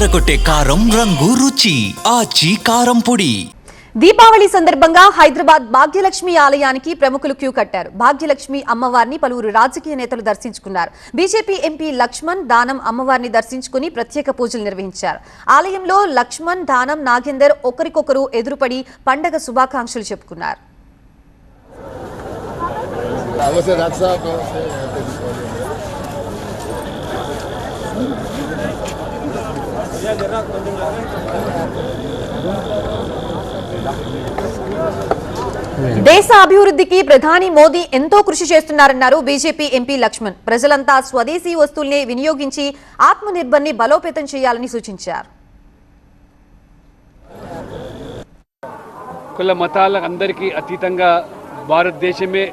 అదరగొట్టే కారం రంగు రుచి ఆచి కారం పొడి. దీపావళి సందర్భంగా హైదరాబాద్ భాగ్యలక్ష్మి ఆలయానికి ప్రముఖులు క్యూ కట్టారు. భాగ్యలక్ష్మి అమ్మవారిని పలువురు రాజకీయ నేతలు దర్శించుకున్నారు. బీజేపీ ఎంపీ లక్ష్మణ్ దానం అమ్మవారిని దర్శించుకుని ప్రత్యేక పూజలు నిర్వహించారు. ఆలయంలో లక్ష్మణ్ దానం నాగేందర్ ఒకరికొకరు ఎదురుపడి పండగ శుభాకాంక్షలు చెప్పుకున్నారు. దేశ అభివృద్ధికి ప్రధాని మోదీ ఎంతో కృషి చేస్తున్నారన్నారు బీజేపీ ఎంపీ లక్ష్మణ్. ప్రజలంతా స్వదేశీ వస్తువుల్ని వినియోగించి ఆత్మ నిర్భర్ని బలోపేతం చేయాలని సూచించారు. కుల మతాల అందరికీ అతీతంగా భారతదేశమే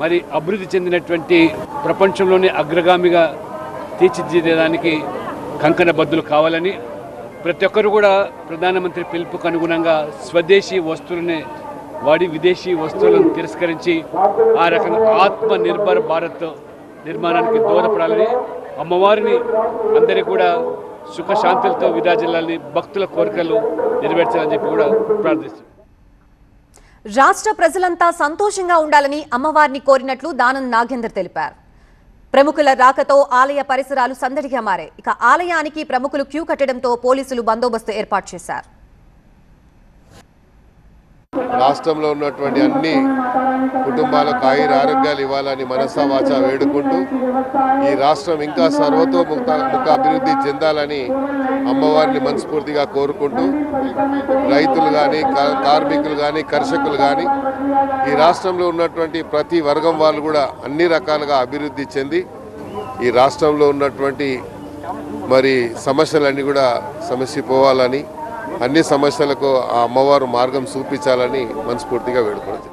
మరి అభివృద్ధి చెందినటువంటి ప్రపంచంలోనే అగ్రగామిగా తీర్చిదిద్దడానికి కంకణబద్దులు కావాలని ప్రతి ఒక్కరు కూడా ప్రధానమంత్రి పిలుపుకు అనుగుణంగా స్వదేశీ వస్తువులనే వాడి విదేశీ వస్తువులను తిరస్కరించి ఆ రకంగా ఆత్మ నిర్భర్ భారత్ నిర్మాణానికి దూరపడాలని అమ్మవారిని అందరికీ కూడా సుఖశాంతులతో విరాజిల్లాలని భక్తుల కోరికలు నెరవేర్చాలని చెప్పి కూడా ప్రార్థిస్తున్నాం. రాష్ట్ర ప్రజలంతా సంతోషంగా ఉండాలని అమ్మవారిని కోరినట్లు దానం నాగేందర్ తెలిపారు. ప్రముఖుల రాకతో ఆలయ పరిసరాలు సందడిగా మారాయి. ఇక ఆలయానికి ప్రముఖులు క్యూ కట్టడంతో పోలీసులు బందోబస్తు ఏర్పాటు చేశారు. రాష్ట్రంలో ఉన్నటువంటి అన్ని కుటుంబాలకు ఆయుర ఆరోగ్యాలు ఇవ్వాలని మనసా వాచ వేడుకుంటూ ఈ రాష్ట్రం ఇంకా సర్వతోముఖ ముఖ అభివృద్ధి చెందాలని అమ్మవారిని మనస్ఫూర్తిగా కోరుకుంటూ రైతులు కానీ కార్మికులు కానీ కర్షకులు కానీ ఈ రాష్ట్రంలో ఉన్నటువంటి ప్రతి వర్గం వాళ్ళు కూడా అన్ని రకాలుగా అభివృద్ధి చెంది ఈ రాష్ట్రంలో ఉన్నటువంటి మరి సమస్యలన్నీ కూడా సమస్య పోవాలని అన్ని సమస్యలకు ఆ అమ్మవారు మార్గం చూపించాలని మనస్ఫూర్తిగా వేడుకుంటుంది